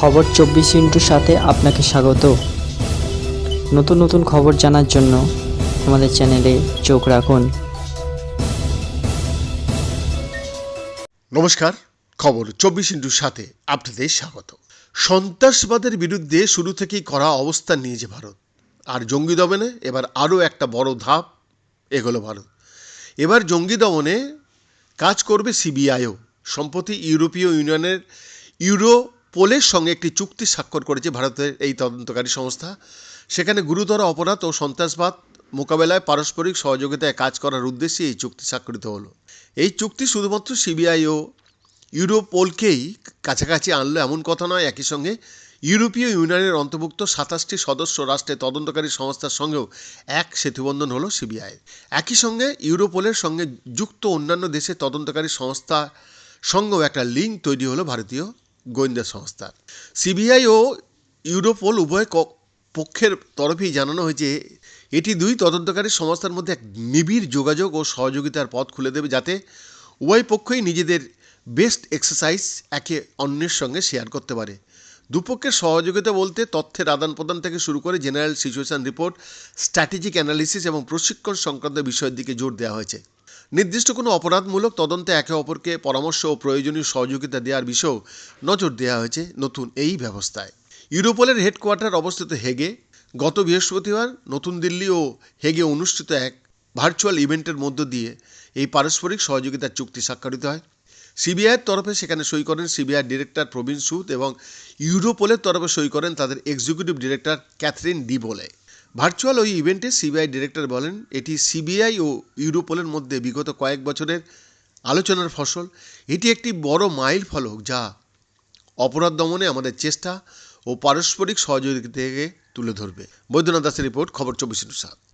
খবর চব্বিশ ইন্টুর সাথে আপনাকে স্বাগত। নতুন নতুন খবর জানার জন্য আমাদের চ্যানেলে চোখ রাখুন। নমস্কার, খবর চব্বিশ ইন্টুর সাথে আপনাদের স্বাগত। সন্ত্রাসবাদের বিরুদ্ধে শুরু থেকেই করা অবস্থান নিয়েছে ভারত। আর জঙ্গি দমনে এবার আরও একটা বড় ধাপ এগোলো ভারত। এবার জঙ্গি দমনে কাজ করবে সিবিআইও, সম্প্রতি ইউরোপীয় ইউনিয়নের ইউরোপোলের সঙ্গে একটি চুক্তি স্বাক্ষর করেছে ভারতের এই তদন্তকারী সংস্থা। সেখানে গুরুতর অপরাধ ও সন্ত্রাসবাদ মোকাবেলায় পারস্পরিক সহযোগিতায় কাজ করার উদ্দেশ্যে এই চুক্তি স্বাক্ষরিত হলো। এই চুক্তি শুধুমাত্র সিবিআই ও ইউরোপোলকেই কাছাকাছি আনলো এমন কথা নয়, একই সঙ্গে ইউরোপীয় ইউনিয়নের অন্তর্ভুক্ত সাতাশটি সদস্য রাষ্ট্রের তদন্তকারী সংস্থার সঙ্গেও এক সেতুবন্ধন হলো সিবিআই। একই সঙ্গে ইউরোপোলের সঙ্গে যুক্ত অন্যান্য দেশের তদন্তকারী সংস্থা সঙ্গেও একটা লিঙ্ক তৈরি হলো ভারতীয় গোয়েন্দা সংস্থার। সিবিআই ও ইউরোপোল উভয় পক্ষের তরফেই জানানো হয়েছে, এটি দুই তদন্তকারী সংস্থার মধ্যে এক নিবিড় যোগাযোগ ও সহযোগিতার পথ খুলে দেবে যাতে উভয় পক্ষই নিজেদের বেস্ট এক্সারসাইজ একে অন্যের সঙ্গে শেয়ার করতে পারে। দুপক্ষের সহযোগিতা বলতে তথ্যের আদান প্রদান থেকে শুরু করে general situation report, strategic analysis এবং প্রশিক্ষণ সংক্রান্ত বিষয়ের দিকে জোর দেওয়া হয়েছে। নির্দিষ্ট কোনো অপরাধমূলক তদন্তে একে অপরকে পরামর্শ ও প্রয়োজনীয় সহযোগিতা দেওয়ার বিষয়েও নজর দেওয়া হয়েছে নতুন এই ব্যবস্থায়। ইউরোপোলের হেডকোয়ার্টার অবস্থিত হেগে গত বৃহস্পতিবার নতুন দিল্লি ও হেগে অনুষ্ঠিত এক ভার্চুয়াল ইভেন্টের মধ্য দিয়ে এই পারস্পরিক সহযোগিতার চুক্তি স্বাক্ষরিত হয়। সিবিআইয়ের তরফে সেখানে সই করেন সিবিআই ডিরেক্টর প্রবীণ সুদ এবং ইউরোপোলের তরফে সই করেন তাদের এক্সিকিউটিভ ডিরেক্টর ক্যাথরিন ডি বলে। ভার্চুয়াল ওই ইভেন্টে সিবিআই ডিরেক্টর বলেন, এটি সিবিআই ও ইউরোপোলের মধ্যে বিগত কয়েক বছরের আলোচনার ফসল। এটি একটি বড় মাইল ফলক যা অপরাধ দমনে আমাদের চেষ্টা ও পারস্পরিক সহযোগিতা থেকে তুলে ধরবে। বৈদ্যনাথ দাসের রিপোর্ট, খবর চব্বিশ সাত।